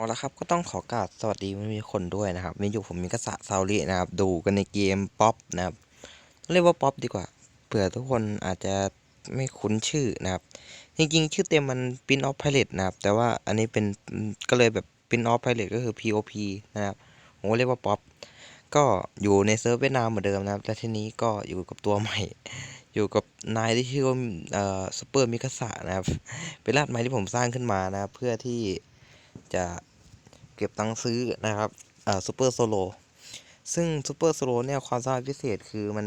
เอาละครับก็ต้องขอกราบสวัสดีไม่มีคนด้วยนะครับมีอยู่ผมมีกษัตริย์ซาวรินะครับ ดูกันในเกมป๊อปนะครับเรียกว่าป๊อปดีกว่าเผื่อทุกคนอาจจะไม่คุ้นชื่อนะครับ จริงๆ ชื่อเต็มมัน Pin of Pilot นะครับ แต่ว่าอันนี้เป็นก็เลยแบบ Pin of Pilot ก็คือ POP นะครับผมเรียกว่าป๊อปก็อยู่ในเซิร์ฟเวียดนามเหมือนเดิมนะครับและทีนี้ก็อยู่กับตัวใหม่ อยู่กับนายที่ชื่อว่าเอ่อซูเปอร์มิกาสะนะครับเป็นรหัสใหม่ที่ผมสร้างขึ้นมานะครับเพื่อที่จะ เก็บตังค์ซื้อนะครับอ่าซูเปอร์โซโลซึ่งซูเปอร์โซโลเนี่ยความสามารถพิเศษคือมัน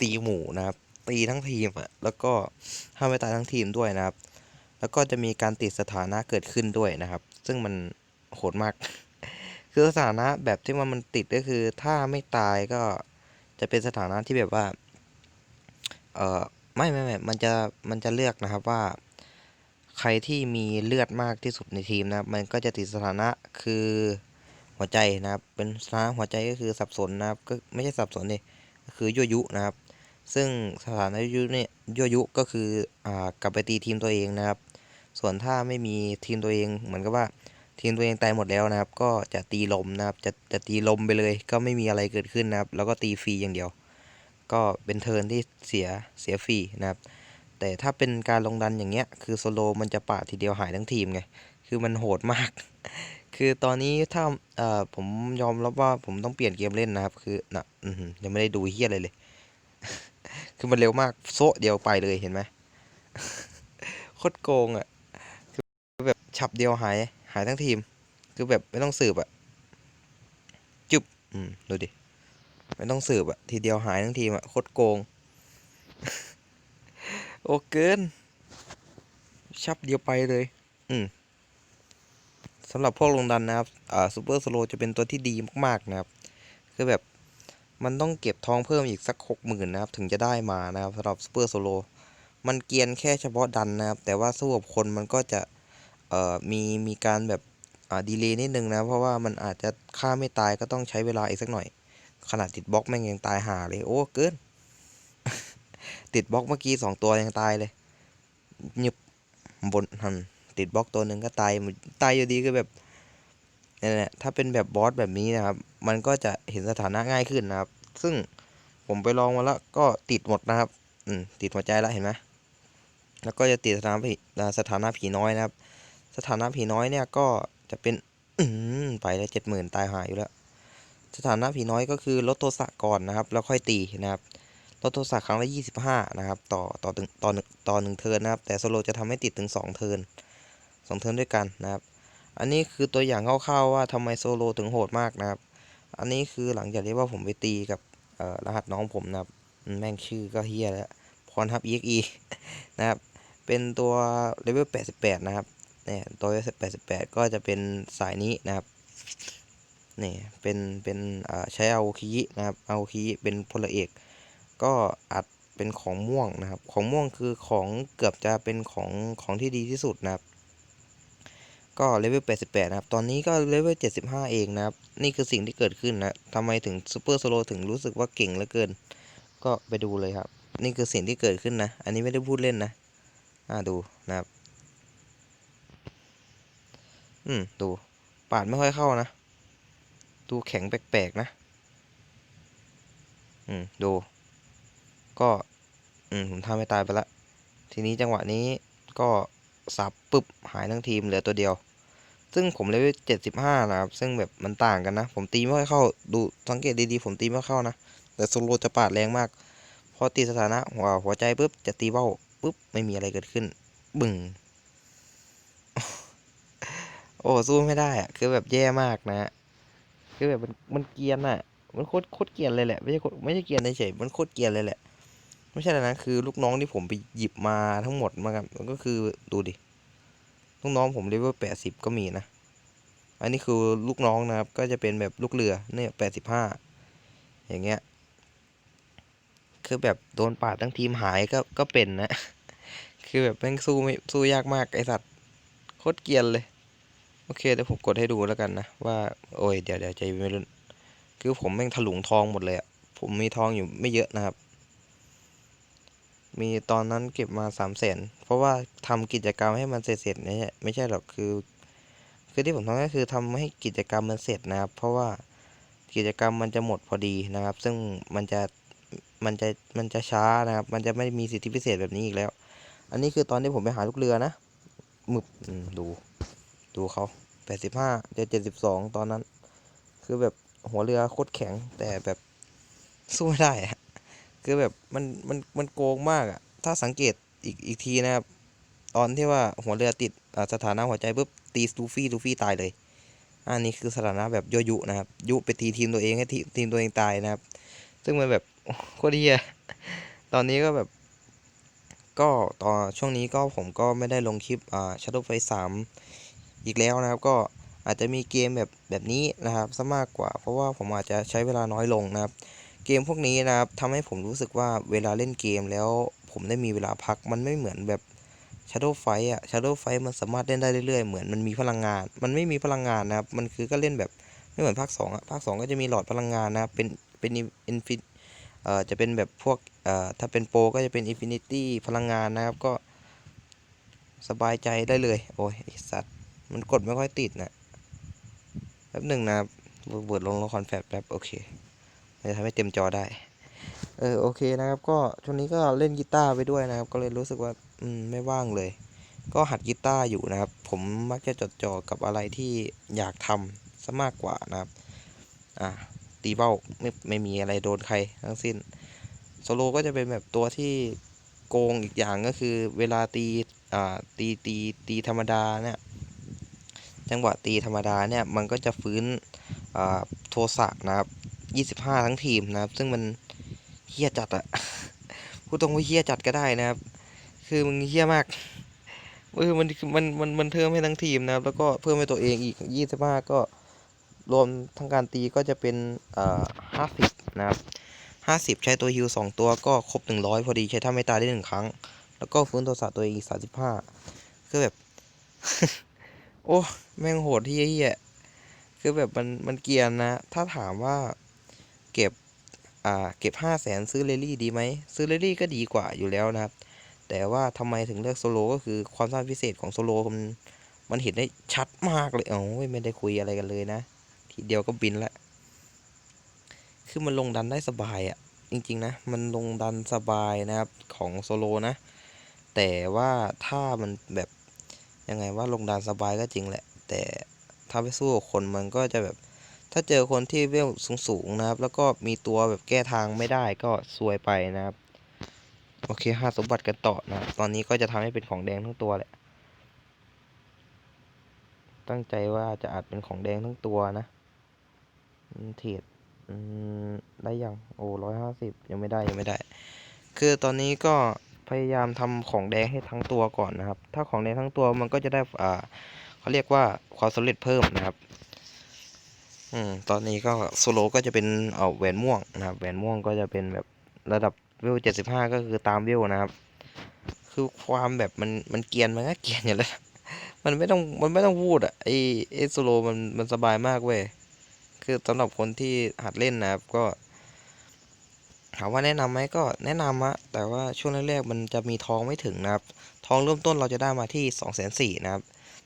ตีหมู่นะครับ ตีทั้งทีมอะแล้วก็ห้ามไม่ตายทั้งทีมด้วยนะครับ แล้วก็จะมีการติดสถานะเกิดขึ้นด้วยนะครับ ซึ่งมันโหดมาก คือสถานะแบบที่ว่ามันติดก็คือถ้าไม่ตายก็จะเป็นสถานะที่แบบว่า เออไม่ไม่ไม่มันจะมันจะเลือกนะครับว่า ใครที่มีเลือดมากที่สุดในทีมนะครับ มันก็จะติดสถานะคือหัวใจนะครับ เป็นสถานะหัวใจก็คือสับสนนะครับ ก็ไม่ใช่สับสนนี่ก็คือยั่วยุนะครับ ซึ่งสถานะยั่วยุเนี่ยยั่วยุก็คืออ่ากลับไปตีทีมตัวเองนะครับ ส่วนถ้าไม่มีทีมตัวเองเหมือนกับว่าทีมตัวเองตายหมดแล้วนะครับ ก็จะตีลมนะครับ จะจะตีลมไปเลย ก็ไม่มีอะไรเกิดขึ้นนะครับ แล้วก็ตีฟรีอย่างเดียว ก็เป็นเทิร์นที่เสียเสียฟรีนะครับ แต่ถ้าเป็นการลงดันอย่างเงี้ย คือโซโลมันจะปาดทีเดียวหายทั้งทีมไง คือมันโหดมาก คือตอนนี้ถ้าเอ่อผมยอมรับว่าผมต้องเปลี่ยนเกมเล่นนะครับ คือนะอยังไม่ได้ดูเฮียอะไรเลย คือมันเร็วมากโซะเดียวไปเลยเห็นไหมโคตรโกงอะ คือแบบฉับเดียวหายหายทั้งทีม คือแบบไม่ต้องสืบอะ จุบอืมดูดิ ไม่ต้องสืบอะ ทีเดียวหายทั้งทีมอะโคตรโกง โอ้เกิน ชับเดียวไปเลย อืมสำหรับพวกลงดันนะครับ อ่าซูเปอร์สโลจะเป็นตัวที่ดีมากๆนะครับ คือแบบมันต้องเก็บทองเพิ่มอีกสักหกหมื่นนะครับ ถึงจะได้มานะครับสำหรับซูเปอร์โซโลมันเกรียนแค่เฉพาะดันนะครับ แต่ว่าสู้กับคนมันก็จะเอ่อมีมีการแบบอ่าดีเลย์นิดนึงนะ เพราะว่ามันอาจจะฆ่าไม่ตายก็ต้องใช้เวลาอีกสักหน่อย ขนาดติดบล็อกแม่งยังตายห่าเลย โอ้เกิน ติดบล็อกเมื่อกี้สองตัวยังตายเลยหยึบบนหันติดบล็อกตัวหนึ่งก็ตายตายอยู่ดีก็แบบนี่แหละถ้าเป็นแบบบอสแบบนี้นะครับ มันก็จะเห็นสถานะง่ายขึ้นนะครับ ซึ่งผมไปลองมาแล้วก็ติดหมดนะครับ อืมติดหัวใจแล้วเห็นไหมแล้วก็จะติดสถานะผีสถานะผีน้อยนะครับ สถานะผีน้อยเนี่ยก็จะเป็นอืไปแล้วเจ็ดหมื่นตายหายอยู่แล้ว สถานะผีน้อยก็คือลดโทสะก่อนนะครับ แล้วค่อยตีนะครับ ลดโทสะครั้งละ25 นะครับ ต่อต่อถึงต่อหนึ่งต่อหนึ่งเทิร์นนะครับ แต่โซโลจะทำให้ติดถึง 2 เทิร์นสองเทิร์นด้วยกันนะครับ อันนี้คือตัวอย่างคร่าวๆว่าทำไมโซโลถึงโหดมากนะครับ อันนี้คือหลังจากที่ว่าผมไปตีกับรหัสน้องผมนะครับ แม่งชื่อก็เฮียแล้วพรทับ EXE นะครับ เป็นตัวเลเวล 88 นะครับเนี่ยตัว 88 ก็จะเป็นสายนี้นะครับนี่เป็นเป็นใช้อาโอคินะครับอาโอคิเป็นพลเอก ก็อาจเป็นของม่วงนะครับ ของม่วงคือของเกือบจะเป็นของของที่ดีที่สุดนะครับ ก็เลเวล 88 นะครับ ตอนนี้ก็เลเวล 75 เองนะครับ นี่คือสิ่งที่เกิดขึ้นนะทำไมถึงซูเปอร์โซโลถึงรู้สึกว่าเก่งเหลือเกิน ก็ไปดูเลยครับ นี่คือสิ่งที่เกิดขึ้นนะ อันนี้ไม่ได้พูดเล่นนะ อ่าดูนะครับ อืม ดู ปาดไม่ค่อยเข้านะ ดูแข็งแปลกๆนะ อืม ดู ก็อืมผมทำให้ตายไปละทีนี้จังหวะนี้ก็สับปึ๊บหายทั้งทีมเหลือตัวเดียว ซึ่งผมเลเวลเจ็ดสิบห้านะครับ ซึ่งแบบมันต่างกันนะ ผมตีไม่ค่อยเข้าดูสังเกตดีๆผมตีไม่เข้านะ แต่โซโลจะปาดแรงมาก พอตีสถานะหัวหัวใจปุ๊บจะตีเบ้าปุ๊บไม่มีอะไรเกิดขึ้น บึ้งโอ้สู้ไม่ได้อะคือแบบแย่มากนะ คือแบบมันมันเกียนอะมันโคตรโคตรเกียนเลยแหละไม่ใช่ไม่ใช่เกียนเฉยมันโคตรเกียนเลยแหละ ไม่ใช่อะไรนะคือลูกน้องที่ผมไปหยิบมาทั้งหมดมาครับมันก็คือดูดิลูกน้องผมเลเวลแปดสิบก็มีนะ อันนี้คือลูกน้องนะครับ ก็จะเป็นแบบลูกเรือเนี่ยแปดสิบห้าอย่างเงี้ย คือแบบโดนปาดทั้งทีมหายก็ก็เป็นนะ คือแบบแม่งสู้ไม่สู้ยากมากไอสัตว์โคตรเกียนเลย โอเคเดี๋ยวผมกดให้ดูแล้วกันนะ ว่าโอ้ยเดี๋ยวเดี๋ยวใจไม่รุ่นคือผมแม่งถลุงทองหมดเลยอะผมมีทองอยู่ไม่เยอะนะครับ มีตอนนั้นเก็บมาสามแสนเพราะว่าทำกิจกรรมให้มันเสร็จๆไม่ใช่ไม่ใช่หรอกคือ คือที่ผมทำก็คือทำให้กิจกรรมมันเสร็จนะครับ เพราะว่ากิจกรรมมันจะหมดพอดีนะครับ ซึ่งมันจะมันจะมันจะช้านะครับ มันจะไม่มีสิทธิพิเศษแบบนี้อีกแล้ว อันนี้คือตอนที่ผมไปหาลูกเรือนะหมึบดูดูเขาแปดสิบห้าจะเจ็ดสิบสองตอนนั้น คือแบบหัวเรือโคตรแข็งแต่แบบสู้ไม่ได้อะ คือแบบมันมันมันโกงมากอะถ้าสังเกตอีกอีกทีนะครับ ตอนที่ว่าหัวเรือติดสถานะหัวใจปุ๊บตีลูฟี่ลูฟี่ตายเลย อันนี้คือสถานะแบบยั่วยุนะครับ ยุไปตีทีมตัวเองให้ทีทีมตัวเองตายนะครับ ซึ่งมันแบบโคตรเฮียตอนนี้ก็แบบ ก็ตอนช่วงนี้ก็ผมก็ไม่ได้ลงคลิปอ่า Shadow Fight 3อีกแล้วนะครับ ก็อาจจะมีเกมแบบแบบนี้นะครับซะมากกว่า เพราะว่าผมอาจจะใช้เวลาน้อยลงนะครับ เกมพวกนี้นะครับทำให้ผมรู้สึกว่าเวลาเล่นเกมแล้วผมได้มีเวลาพักมันไม่เหมือนแบบ Shadow Fight อะ Shadow Fight มันสามารถเล่นได้เรื่อยๆ เหมือนมันมีพลังงาน มันไม่มีพลังงานนะครับ มันคือก็เล่นแบบไม่เหมือนภาค2อะภาค2ก็จะมีหลอดพลังงานนะครับ เป็นเป็นอินฟิเอ่อจะเป็นแบบพวกเอ่อถ้าเป็นโปรก็จะเป็นอินฟินิตี้พลังงานนะครับ ก็สบายใจได้เลย โอ้ยไอสัตว์ มันกดไม่ค่อยติดนะแป๊บหนึ่งนะครับเบิดลงละครแฟลชแป๊บโอเค จะทำให้เต็มจอได้ เออโอเคนะครับ ก็ช่วงนี้ก็เล่นกีตาร์ไปด้วยนะครับ ก็เลยรู้สึกว่าอืมไม่ว่างเลย ก็หัดกีตาร์อยู่นะครับ ผมมักจะจดจ่อกับอะไรที่อยากทำซะมากกว่านะครับ อ่าตีเบ้าไม่ไม่มีอะไรโดนใครทั้งสิ้นโซโลก็จะเป็นแบบตัวที่โกงอีกอย่างก็คือเวลาตีอ่าตีตีตีธรรมดาเนี่ยจังหวะตีธรรมดาเนี่ยมันก็จะฟื้นอ่าโทสะนะครับ 25ทั้งทีมนะครับ ซึ่งมันเฮี้ยจัดอะพูดตรงว่าเฮี้ยจัดก็ได้นะครับ คือมึงเฮี้ยมากเออมันมันมันมันเพิ่มให้ทั้งทีมนะครับ แล้วก็เพิ่มให้ตัวเองอีก25ก็รวมทั้งการตีก็จะเป็นเอ่อ50นะครับ50ใช้ตัวฮิว2ตัวก็ครบ100พอดีใช้ท่าไม่ตายได้1ครั้ง แล้วก็ฟื้นโทรศัพท์ตัวเองอีก35คือแบบ โอ้ แม่งโหดที่เฮี้ยคือแบบมันมันเกียนนะ ถ้าถามว่า เก็บอ่าเก็บ5 0 0แสนซื้อเรลลี่ดีไหมซื้อเรลลี่ก็ดีกว่าอยู่แล้วนะครับ แต่ว่าทำไมถึงเลือกโซโลก็คือความสามารถพิเศษของโซโลมันมันเห็นได้ชัดมากเลยโอ้ยไม่ได้คุยอะไรกันเลยนะ ทีเดียวก็บินละคือมันลงดันได้สบายอะ่ะจริงๆนะมันลงดันสบายนะครับของโซโลนะ แต่ว่าถ้ามันแบบยังไงว่าลงดันสบายก็จริงแหละ แต่ถ้าไปสู้กับคนมันก็จะแบบ ถ้าเจอคนที่เวลสูงๆนะครับ แล้วก็มีตัวแบบแก้ทางไม่ได้ก็ซวยไปนะครับ โอเคหาสมบัติกันต่อนะตอนนี้ก็จะทำให้เป็นของแดงทั้งตัวแหละ ตั้งใจว่าจะอาจเป็นของแดงทั้งตัวนะเทรดได้ยังโอ้ร้อยห้าสิบยังไม่ได้ยังไม่ได้ คือตอนนี้ก็พยายามทำของแดงให้ทั้งตัวก่อนนะครับ ถ้าของแดงทั้งตัวมันก็จะได้อ่าเขาเรียกว่าความสำเร็จเพิ่มนะครับ อืมตอนนี้ก็โซโลก็จะเป็นเอาแหวนม่วงนะครับแหวนม่วงก็จะเป็นแบบระดับเวลเจ็ดสิบห้าก็คือตามเวลนะครับ คือความแบบมันมันเกียนมันก็เกียนอยู่แล้ว มันไม่ต้องมันไม่ต้องพูดอะไอไอโซโลมันมันสบายมากเว้ยคือสำหรับคนที่หัดเล่นนะครับก็ถามว่าแนะนำไหมก็แนะนำอะแต่ว่าช่วงแรกๆมันจะมีทองไม่ถึงนะครับ ทองเริ่มต้นเราจะได้มาที่สองแสนสี่นะครับ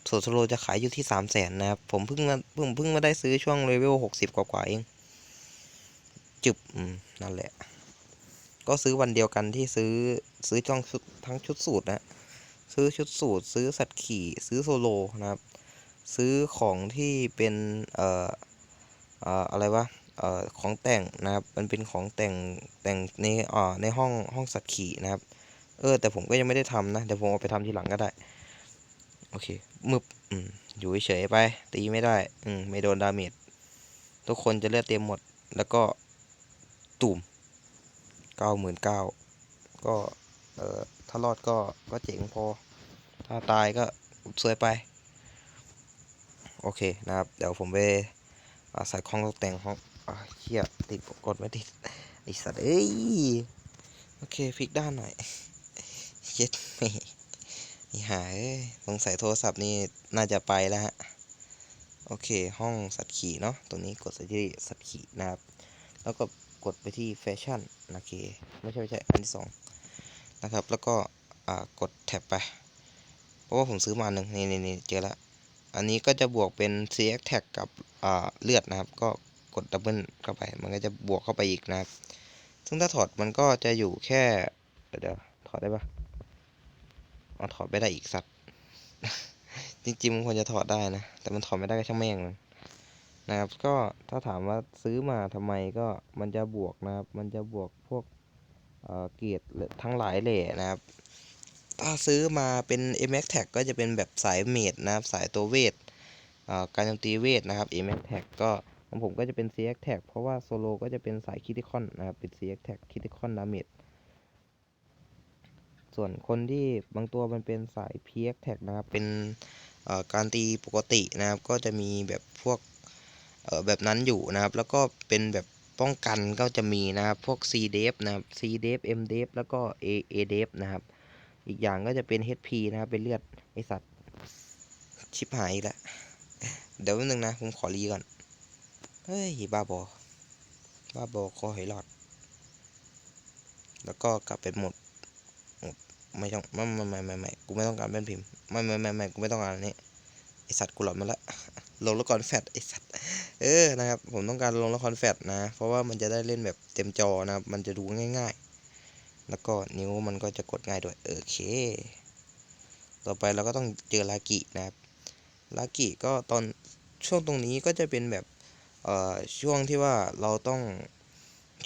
ส่วนโซโลจะขายอยู่ที่สามแสนนะครับ ผมเพิ่งมาเพิ่งเพิ่งมาได้ซื้อช่วงเลเวลหกสิบกว่าๆเอง จึบนั่นแหละ ก็ซื้อวันเดียวกันที่ซื้อซื้อจ้องชุดทั้งชุดสูตรนะ ซื้อชุดสูตร ซื้อสัตว์ขี่ ซื้อโซโลนะครับ ซื้อของที่เป็นเอ่อเอ่ออะไรวะเอ่อของแต่งนะครับ มันเป็นของแต่งแต่งในเอ่อในห้องห้องสัตว์ขี่นะครับ เออแต่ผมก็ยังไม่ได้ทำนะเดี๋ยวผมเอาไปทำทีหลังก็ได้ โอเค มึบอืมอยู่เฉยๆไป ตีไม่ได้ อืมไม่โดนดาเมจทุกคนจะเลือดเต็มหมด แล้วก็ตุ่มเก้าหมื่นเก้าก็เอ่อถ้ารอดก็ก็เจ๋งพอ ถ้าตายก็สวยไป โอเคนะครับ เดี๋ยวผมไปใส่ของตกแต่งห้องอ่าเฮียติดกดไม่ติดไอสัตว์เอ้ย โอเคพลิกด้านหน่อยเย็ดแม่ ไอหาเอ้ยสงสัยโทรศัพท์นี่น่าจะไปแล้วฮะ โอเค ห้องสัตว์ขี่เนาะ ตรงนี้กดไปที่สัตว์ขี่นะครับ แล้วก็กดไปที่แฟชั่นโอเค ไม่ใช่ไม่ใช่ อันที่สองนะครับ แล้วก็อ่ากดแท็บไป เพราะว่าผมซื้อมาหนึ่งนี่นี่เจอแล้ว อันนี้ก็จะบวกเป็น CX tag กับอ่าเลือดนะครับ ก็กดดับเบิลเข้าไป มันก็จะบวกเข้าไปอีกนะครับ ซึ่งถ้าถอดมันก็จะอยู่แค่ เดี๋ยวถอดได้ปะ อ๋อถอดไม่ได้อีกสัตว์จริงๆมันควรจะถอดได้นะ แต่มันถอดไม่ได้ก็ช่างแม่งมันนะครับ ก็ถ้าถามว่าซื้อมาทำไมก็มันจะบวกนะครับ มันจะบวกพวกเเกียรดทั้งหลายแหล่นะครับ ถ้าซื้อมาเป็น MX Tag ก็จะเป็นแบบสายเมดนะครับ สายตัวเวทการโจมตีเวทนะครับ MX Tag ก็ของผมก็จะเป็น CX Tag เพราะว่าโซโลก็จะเป็นสายคิติคอนนะครับ เป็น CX Tag คิติคอนดาเมจ ส่วนคนที่บางตัวมันเป็นสาย PX Tag นะครับ เป็นการตีปกตินะครับ ก็จะมีแบบพวกแบบนั้นอยู่นะครับ แล้วก็เป็นแบบป้องกันก็จะมีนะครับ พวก C d e f นะครับ C d e f M d e f แล้วก็ A A d e f นะครับ อีกอย่างก็จะเป็น HP นะครับ เป็นเลือดไอสัตว์ ชิบหายแล้วเดี๋ยวแป๊บนึงนะ ผมขอรีก่อน เฮ้ย บ้าบอ บ้าบอคอหอยหลอด แล้วก็กลับไปหมด ไม่ต้องไม่ไม่ไม่ไม่ไม่กูไม่ต้องการเป็นพิมพ์ไม่ไม่ไม่ไม่กูไม่ต้องการอันนี้ไอสัตว์กูหลอนมาละลงละครแฟตไอสัตว์เออนะครับ ผมต้องการลงละครแฟตนะ เพราะว่ามันจะได้เล่นแบบเต็มจอนะครับ มันจะดูง่าย ๆ แล้วก็นิ้วมันก็จะกดง่ายด้วยโอเค ต่อไปเราก็ต้องเจอลากินะครับลากิก็ตอนช่วงตรงนี้ก็จะเป็นแบบเอ่อช่วงที่ว่าเราต้อง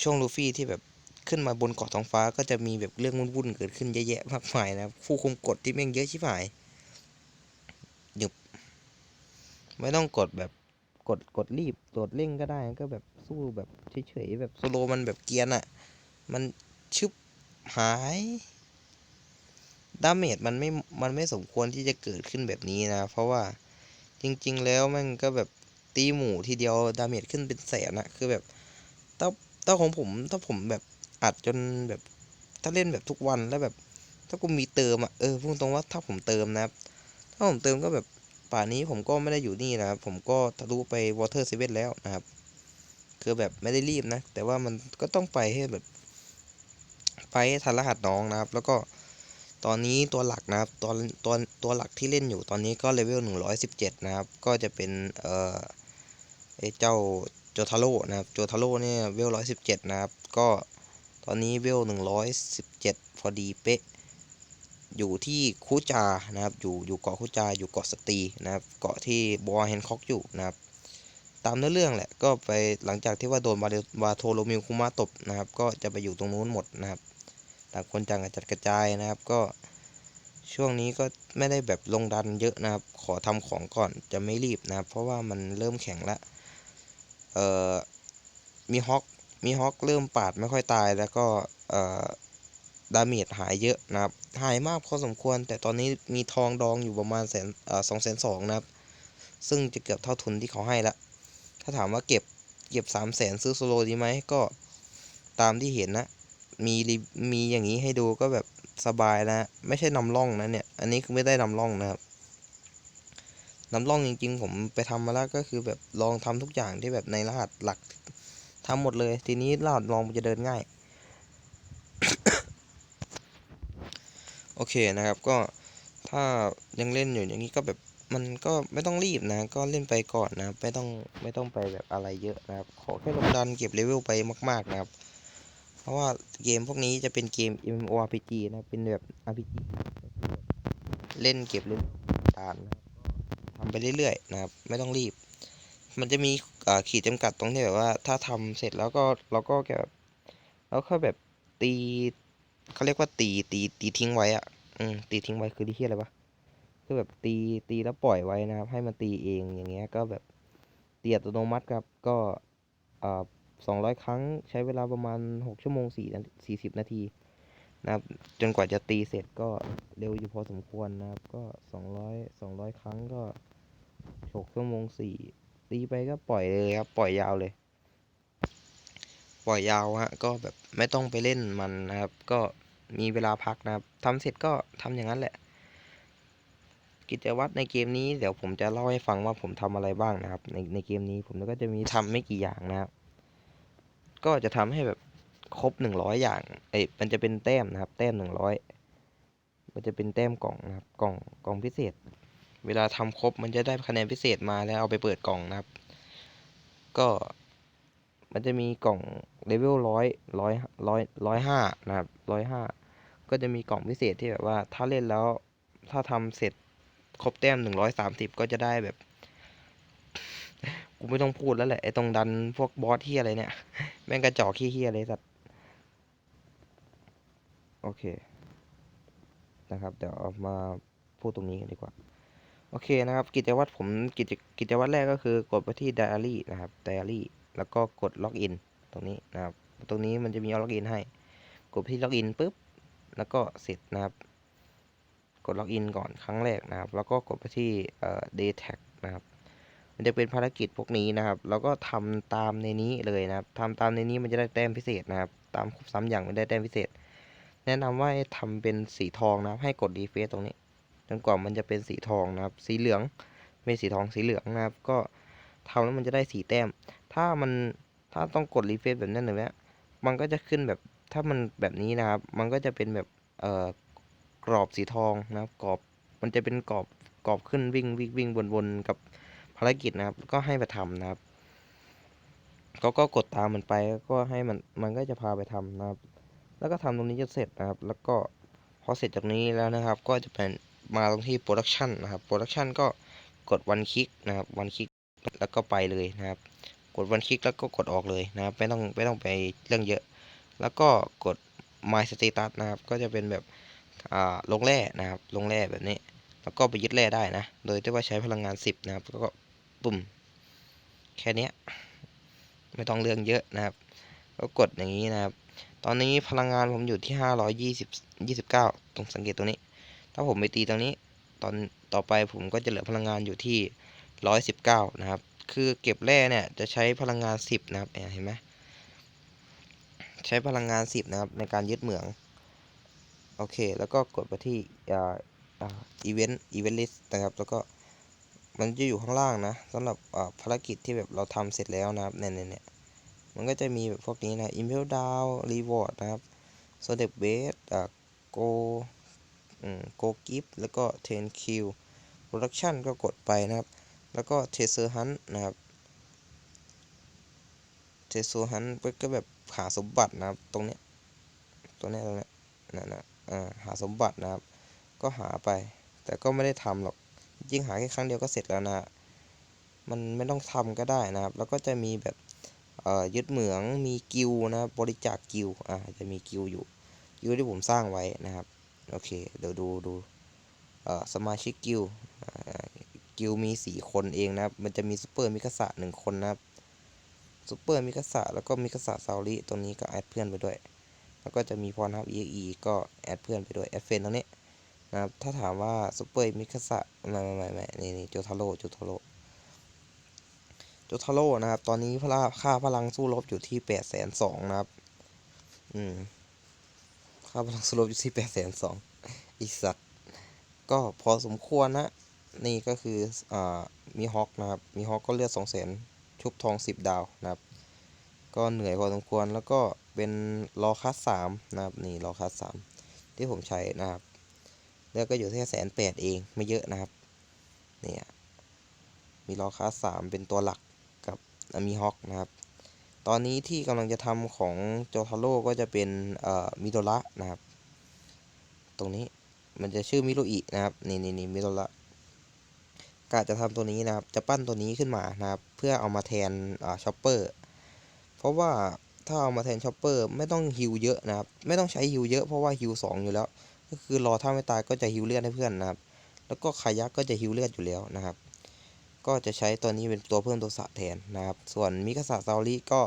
ช่วงลูฟี่ที่แบบ ขึ้นมาบนเกาะท้องฟ้าก็จะมีแบบเรื่องวุ่นๆเกิดขึ้นเยอะแยะมากมายนะผู้คุมกฎที่แม่งเยอะชิบหายหยุบไม่ต้องกดแบบกดกดรีบกดเร่งก็ได้ก็แบบสู้แบบเฉยๆแบบโซโลมันแบบเกียนอะ่ะ มันชึบหายดาเมจมันไม่ มันไม่สมควรที่จะเกิดขึ้นแบบนี้นะ เพราะว่าจริง ๆ แล้วมันก็แบบตีหมู่ทีเดียวดาเมจขึ้นเป็นแสนอะคือแบบถ้าถ้าของผมถ้าผมแบบ อัดจนแบบถ้าเล่นแบบทุกวันแล้วแบบ ถ้ากูมีเติมอะเออพูดตรงว่าถ้าผมเติมนะครับ ถ้าผมเติมก็แบบป่านี้ผมก็ไม่ได้อยู่นี่นะครับ ผมก็ทะลุไปวอเตอร์เซเว่นแล้วนะครับ คือแบบไม่ได้รีบนะ แต่ว่ามันก็ต้องไปให้แบบ ไปให้ทันรหัสน้องนะครับ แล้วก็ตอนนี้ตัวหลักนะครับตัวตัวตัวหลักที่เล่นอยู่ตอนนี้ก็เลเวล 117 นะครับ ก็จะเป็นเอ่อไอเจ้าโจทาโร่นะครับ โจทาโร่เนี่ยเวล 117 นะครับ ก็ ตอนนี้เวล117พอดีเป๊ะ อยู่ที่คูจานะครับ อยู่อยู่เกาะคูจา อยู่เกาะสตีนะครับ เกาะที่บอแฮนคอกอยู่นะครับ ตามเนื้อเรื่องแหละ ก็ไปหลังจากที่ว่าโดนบาเดบาโทโรมิวคุมาตบนะครับ ก็จะไปอยู่ตรงนู้นหมดนะครับ ต่างคนต่างกระจัดกระจายนะครับ ก็ช่วงนี้ก็ไม่ได้แบบลงดันเยอะนะครับ ขอทำของก่อนจะไม่รีบนะครับ เพราะว่ามันเริ่มแข็งละเอ่อมีฮอก มีฮอกเริ่มปาดไม่ค่อยตายแล้วก็ดาเมจหายเยอะนะครับ หายมากพอสมควร แต่ตอนนี้มีทองดองอยู่ประมาณแสนสองแสนสองนะครับ ซึ่งจะเกือบเท่าทุนที่เขาให้ละ ถ้าถามว่าเก็บเก็บสามแสนซื้อโซโลดีไหมก็ตามที่เห็นนะ มีรีมีอย่างนี้ให้ดูก็แบบสบายนะ ไม่ใช่นำร่องนะเนี่ย อันนี้คือไม่ได้นำร่องนะครับนำร่องจริงๆ ผมไปทำมาแล้วก็คือแบบลองทำทุกอย่างที่แบบในรหัสหลัก ทำหมดเลย ทีนี้รหัสลองจะเดินง่าย โอเคนะครับก็ถ้ายังเล่นอยู่อย่างนี้ก็แบบมันก็ไม่ต้องรีบนะ ก็เล่นไปก่อนนะไม่ต้องไม่ต้องไปแบบอะไรเยอะนะครับ ขอแค่ลงดันเก็บเลเวลไปมาก ๆนะครับ เพราะว่าเกมพวกนี้จะเป็นเกม MMORPG นะเป็นแบบ RPG เล่นเก็บเล่นตามนะทำไปเรื่อยๆนะครับ ไม่ต้องรีบ มันจะมีขีดจำกัดตรงที่แบบว่า ถ้าทำเสร็จแล้วก็เราก็แค่แบบเราก็แบบตีเขาเรียกว่าตีตีตีทิ้งไว้อะอืมตีทิ้งไว้คือที่อะไรปะคือแบบตีตีแล้วปล่อยไว้นะครับ ให้มันตีเองอย่างเงี้ยก็แบบตีอัตโนมัติครับก็อ่าสองร้อยครั้งใช้เวลาประมาณหกชั่วโมงสี่สี่สิบนาทีนะครับจนกว่าจะตีเสร็จก็เร็วอยู่พอสมควรนะครับ ก็สองร้อยสองร้อยครั้งก็หกชั่วโมงสี่ ตีไปก็ปล่อยเลยครับ ปล่อยยาวเลย ปล่อยยาวฮะ ก็แบบไม่ต้องไปเล่นมันนะครับ ก็มีเวลาพักนะครับทำเสร็จก็ทำอย่างนั้นแหละ กิจวัตรในเกมนี้เดี๋ยวผมจะเล่าให้ฟังว่าผมทำอะไรบ้างนะครับ ในในเกมนี้ผมก็จะมีทำไม่กี่อย่างนะครับ ก็จะทำให้แบบครบหนึ่งร้อยอย่างเอ้มันจะเป็นแต้มนะครับ แต้มหนึ่งร้อยมันจะเป็นแต้มกล่องนะครับ กล่องกล่องพิเศษ เวลาทำครบมันจะได้คะแนนพิเศษมาแล้วเอาไปเปิดกล่องนะครับ ก็มันจะมีกล่องเลเวลร้อยร้อยร้อยร้อยห้านะครับร้อยห้าก็จะมีกล่องพิเศษที่แบบว่าถ้าเล่นแล้วถ้าทำเสร็จครบแต้มหนึ่งร้อยสามสิบก็จะได้แบบ กูไม่ต้องพูดแล้วแหละไอ้ตรงดันพวกบอสที่อะไรเนี่ย แม่งกระจอกขี้เฮียเลยสัตว์โอเค นะครับ เดี๋ยวเอามาพูดตรงนี้กันดีกว่า โอเคนะครับ กิจวัตรผมกิจกิจวัตรแรกก็คือกดไปที่ Diary นะครับ Diary แล้วก็กดล็อกอินตรงนี้นะครับ ตรงนี้มันจะมีล็อกอินให้ กดไปที่ล็อกอินปุ๊บ แล้วก็เสร็จนะครับ กดล็อกอินก่อนครั้งแรกนะครับ แล้วก็กดไปที่เอ่อ day tag นะครับ มันจะเป็นภารกิจพวกนี้นะครับ แล้วก็ทำตามในนี้เลยนะครับทำตามในนี้มันจะได้แต้มพิเศษนะครับ ตามครบซ้ำอย่างมันได้แต้มพิเศษ แนะนำว่าให้ทำเป็นสีทองนะครับ ให้กดรีเฟซตรงนี้ จนกว่ามันจะเป็นสีทองนะครับ สีเหลืองไม่สีทองสีเหลืองนะครับ ก็ทำแล้วมันจะได้สีแต้ม ถ้ามันถ้าต้องกดรีเฟซแบบนั้นแบบนี้มันก็จะขึ้นแบบถ้ามันแบบนี้นะครับ มันก็จะเป็นแบบเอ่อกรอบสีทองนะครับ กรอบมันจะเป็นกรอบกรอบขึ้นวิ่งวิ่งวิ่งวนๆกับภารกิจนะครับ ก็ให้ไปทำนะครับก็ก็กดตามมันไปก็ให้มันมันก็จะพาไปทำนะครับ แล้วก็ทำตรงนี้จะเสร็จนะครับ แล้วก็พอเสร็จจากนี้แล้วนะครับ ก็จะเป็น มาตรงที่โปรดักชันนะครับโปรดักชันก็กดวันคลิกนะครับวันคลิกแล้วก็ไปเลยนะครับ กดวันคลิกแล้วก็กดออกเลยนะครับไม่ต้องไม่ต้องไปเรื่องเยอะ แล้วก็กด my status นะครับ ก็จะเป็นแบบอ่าลงแร่นะครับ ลงแร่แบบนี้ แล้วก็ไปยึดแร่ได้นะ โดยที่ว่าใช้พลังงาน 10 นะครับ แล้วก็ปุ่ม แค่นี้ไม่ต้องเรื่องเยอะนะครับ ก็กดอย่างนี้นะครับ ตอนนี้พลังงานผมอยู่ที่ 520 29 ตรงสังเกตตรงนี้ ถ้าผมไปตีตรงนี้ตอนต่อไปผมก็จะเหลือพลังงานอยู่ที่ 119 นะครับ คือเก็บแร่เนี่ยจะใช้พลังงาน 10 นะครับเห็นไหมใช้พลังงาน 10 นะครับ ในการยึดเหมือง โอเค แล้วก็กดไปที่อ่าอ่าอีเวนต์อีเวนต์ลิสต์นะครับ แล้วก็มันจะอยู่ข้างล่างนะสำหรับอ่าภารกิจที่แบบเราทำเสร็จแล้วนะครับเนี่ยเนี่ยเนี่ยมันก็จะมีแบบพวกนี้นะ Impel Down Reward นะครับ s o d e b a s e อ่า Go อืม Go Gift แล้วก็10 Kill Production ก็กดไปนะครับ แล้วก็ Treasure Hunt นะครับ Treasure Hunt ก็แบบหาสมบัตินะครับตรงเนี้ยตรงเนี้ยตรงเนี้ยนั่นนะอ่าหาสมบัตินะครับ ก็หาไป แต่ก็ไม่ได้ทำหรอกยิ่งหาแค่ครั้งเดียวก็เสร็จแล้วนะมันไม่ต้องทำก็ได้นะครับ แล้วก็จะมีแบบยึดเหมืองมีกิลนะครับบริจาคกิลอ่าจะมีกิลอยู่กิลที่ผมสร้างไว้นะครับ โอเค เดี๋ยวดูดูสมาชิกกิลกิลมีสี่คนเองนะครับ มันจะมีซูเปอร์มิกาสะหนึ่งคนนะครับซูเปอร์มิกาสะแล้วก็มิกาสะซาริตรงนี้ก็แอดเพื่อนไปด้วย แล้วก็จะมีพรทับ EXE ก็แอดเพื่อนไปด้วย แอดเฟนตรงนี้นะครับ ถ้าถามว่าซูเปอร์มิคาสะไม่ไม่ไม่ไม่นี่นี่โจทาโร่โจทาโร่โจทาโร่นะครับ ตอนนี้พละค่าพลังสู้รบอยู่ที่แปดแสนสองนะครับ อืม ค่าพลังสู้รบอยู่ที่แปดแสนสองอีสัตว์ก็พอสมควรนะ นี่ก็คืออ่ามีฮอกนะครับ มีฮอกก็เลือดสองแสนชุบทองสิบดาวนะครับ ก็เหนื่อยพอสมควรแล้วก็เป็นรอคัสสามนะครับ นี่รอคัสสามที่ผมใช้นะครับ แล้วก็อยู่แค่แสนแปดเองไม่เยอะนะครับ เนี่ย มีรอคัสสามเป็นตัวหลักกับมีฮอกนะครับ ตอนนี้ที่กำลังจะทำของโจทาโร่ก็จะเป็นมิโดระนะครับ ตรงนี้มันจะชื่อมิโรอินะครับนี่นี่นี่มิโดระกะจะทำตัวนี้นะครับ จะปั้นตัวนี้ขึ้นมานะครับ เพื่อเอามาแทนอช็อปเปอร์เพราะว่าถ้าเอามาแทนช็อปเปอร์ไม่ต้องฮิวเยอะนะครับ ไม่ต้องใช้ฮิวเยอะเพราะว่าฮิวสองอยู่แล้ว ก็คือรอถ้าไม่ตายก็จะฮิวเลือดให้เพื่อนนะครับ แล้วก็คายักก็จะฮิวเลือดอยู่แล้วนะครับ ก็จะใช้ตัวนี้เป็นตัวเพิ่มตัวสะแทนนะครับ ส่วนมิกาสะซาริก็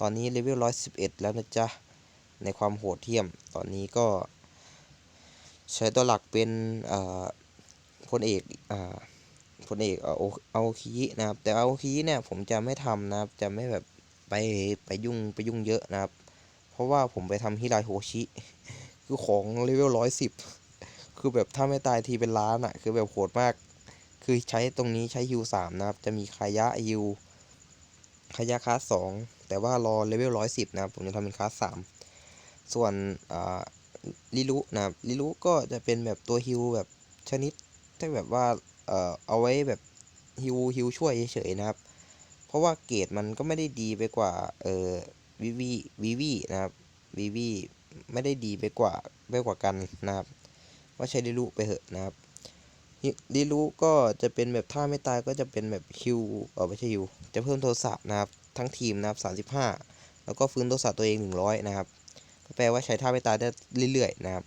ตอนนี้เลเวลร้อยสิบเอ็ดแล้วนะจ๊ะ ในความโหดเหี้ยม ตอนนี้ก็ ใช้ตัวหลักเป็นพลเอกพลเอกเอาคีนะครับ แต่เอาคีเนี่ยผมจะไม่ทำนะครับ จะไม่แบบไปไปยุ่งไปยุ่งเยอะนะครับ เพราะว่าผมไปทำฮิราโฮชิ คือของเลเวลร้อยสิบคือแบบถ้าไม่ตายทีเป็นล้านอะ่ะ คือแบบโหดมาก คือใช้ตรงนี้ใช้ฮิวสามนะครับ จะมีคายะฮิวคายะคลาสสองแต่ว่ารอเลเวลร้อยสิบนะครับ ผมจะทำเป็นคลาสสามส่วนลิลุนะครับลิลุก็จะเป็นแบบตัวฮิวแบบชนิดที่แบบว่าเอ่อเอาไว้แบบฮิวฮิวช่วยเฉยๆนะครับ เพราะว่าเกรดมันก็ไม่ได้ดีไปกว่าเอ่อวิวีวิวีนะครับวิวีไม่ได้ดีไปกว่าไปกว่ากันนะครับ ว่าใช้ลิลุไปเถอะนะครับ ลิลุก็จะเป็นแบบถ้าไม่ตายก็จะเป็นแบบฮิวเออไม่ใช่ฮิวจะเพิ่มโทสะนะครับทั้งทีมนะครับ35 แล้วก็ฟื้นโทสะตัวเอง 100 นะครับ ก็แปลว่าใช้ท่าไม่ตายได้เรื่อยๆนะครับ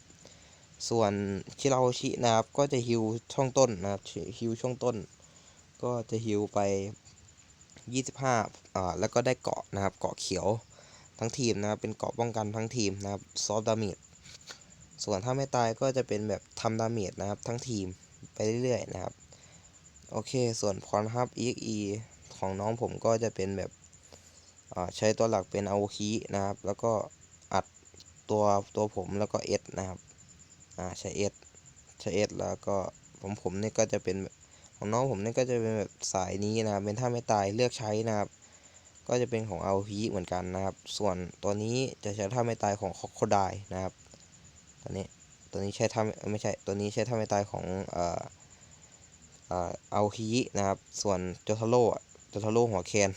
ส่วนชิราโฮชินะครับ ก็จะฮิวช่องต้นนะครับฮิวช่วงต้น ก็จะฮิวไป 25อ่าแล้วก็ได้เกาะนะครับเกาะเขียวทั้งทีมนะครับเป็นเกาะป้องกันทั้งทีมนะครับซอฟดาเมจส่วนถ้าไม่ตายก็จะเป็นแบบทำดาเมจนะครับทั้งทีม ไปเรื่อยๆนะครับ โอเค ส่วนพรฮับ EXE ของน้องผมก็จะเป็นแบบใช้ตัวหลักเป็นอาคินะครับ แล้วก็อัดตัวตัวผมแล้วก็เอสนะครับอ่าใช้เอสใช้เอสแล้วก็ผมผมนี่ก็จะเป็นของน้องผมนี่ก็จะเป็นแบบสายนี้นะครับ เป็นถ้าไม่ตายเลือกใช้นะครับ ก็จะเป็นของอาคิเหมือนกันนะครับ ส่วนตัวนี้จะใช้ท่าไม่ตายของคอโคไดนะครับตัวนี้ ตัวนี้ใช้ท่าไม่ใช่ตัวนี้ใช้ท่าไม่ตายของเอ่อเอ่ออาโอคินะครับ ส่วนโจทาโร่อะโจทาโร่หัวแคน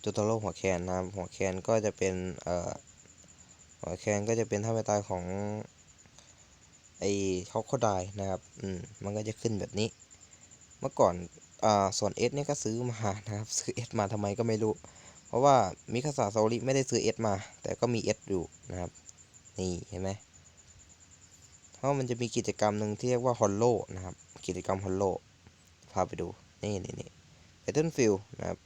โจทาโร่หัวแคนนะครับหัวแคนก็จะเป็นเอ่อหัวแคนก็จะเป็นท่าไม่ตายของไอ้เขาโคไดนะครับอืมมันก็จะขึ้นแบบนี้ เมื่อก่อนอ่าส่วนเอสเนี่ยก็ซื้อมานะครับ ซื้อเอสมาทำไมก็ไม่รู้ เพราะว่ามิคาสาโซริไม่ได้ซื้อเอสมา แต่ก็มีเอสอยู่นะครับ นี่เห็นไหมเพราะมันจะมีกิจกรรมหนึ่งที่เรียกว่าฮอลโลนะครับ กิจกรรมฮอลโลพาไปดูนี่นี่นี่แบตเทิลฟิลนะครับ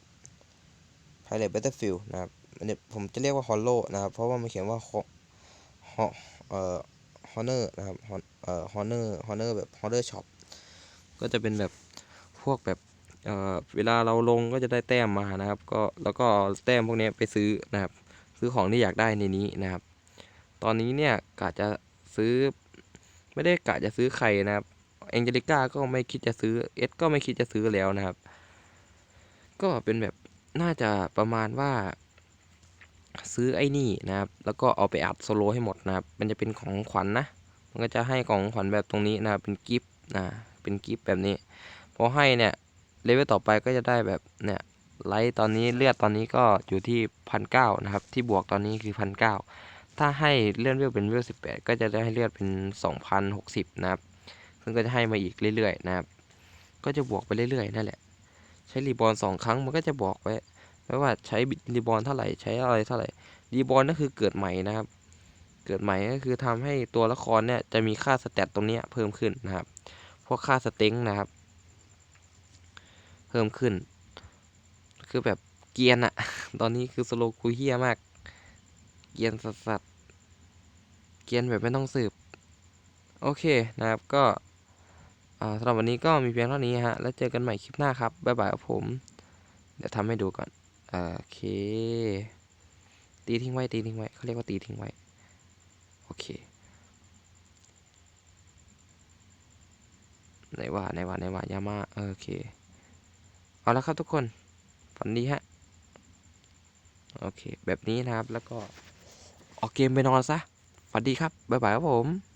ไพเรตแบตเทิลฟิลนะครับอันผมจะเรียกว่าฮอลโลนะครับ เพราะว่ามันเขียนว่าฮอฮอเอ่อฮอเนอร์นะครับฮอนเอ่อฮอเนอร์ฮอเนอร์แบบฮอเนอร์ช็อปก็จะเป็นแบบพวกแบบเอ่อเวลาเราลงก็จะได้แต้มมานะครับ ก็แล้วก็เอาแต้มพวกนี้ไปซื้อนะครับ ซื้อของที่อยากได้ในนี้นะครับ ตอนนี้เนี่ยกะจะซื้อ ไม่ได้กะจะซื้อใครนะครับแองเจลิก้าก็ไม่คิดจะซื้อเอสก็ไม่คิดจะซื้อแล้วนะครับ ก็เป็นแบบน่าจะประมาณว่า ซื้อไอ้นี่นะครับ แล้วก็เอาไปอัดโซโลให้หมดนะครับ มันจะเป็นของขวัญนนะมันก็จะให้ของขวัญแบบตรงนี้นะครับเป็นกิฟต์นะเป็นกิฟต์แบบนี้พอให้เนี่ยเลเวลต่อไปก็จะได้แบบเนี่ยไลท์ตอนนี้เลือดตอนนี้ก็อยู่ที่พันเก้านะครับ ที่บวกตอนนี้คือพันเก้า ถ้าให้เลื่อนเวลเป็นเวลสิบแปดก็จะได้ให้เลือดเป็นสองพันหกสิบนะครับ ซึ่งก็จะให้มาอีกเรื่อยๆนะครับ ก็จะบวกไปเรื่อยๆนั่นแหละ ใช้รีบอลสองครั้งมันก็จะบอกไว้ไม่ว่าใช้รีบอลเท่าไหร่ใช้อะไรเท่าไหร่รีบอลก็คือเกิดใหม่นะครับ เกิดใหม่ก็คือทำให้ตัวละครเนี่ยจะมีค่าสเตตตรงนี้เพิ่มขึ้นนะครับ พวกค่าสเต็งนะครับ เพิ่มขึ้น คือแบบเกียนอะตอนนี้คือสโลกูเฮียมาก เกียนสัสเกียนแบบไม่ต้องสืบ โอเคนะครับก็สำหรับวันนี้ก็มีเพียงเท่านี้ฮะ แล้วเจอกันใหม่คลิปหน้าครับ บ๊ายบายครับผม เดี๋ยวทำให้ดูก่อนอโอเค ตีทิ้งไว้ ตีทิ้งไว้เขาเรียกว่าตีทิ้งไว้ โอเค ไหนว่าไหนว่าไหนว่ายามาโอเค เอาละครับทุกคน ฝันดีฮะ โอเค แบบนี้นะครับ แล้วก็ ออกเกมไปนอนซะฝันดีครับ บ๊ายบายครับผม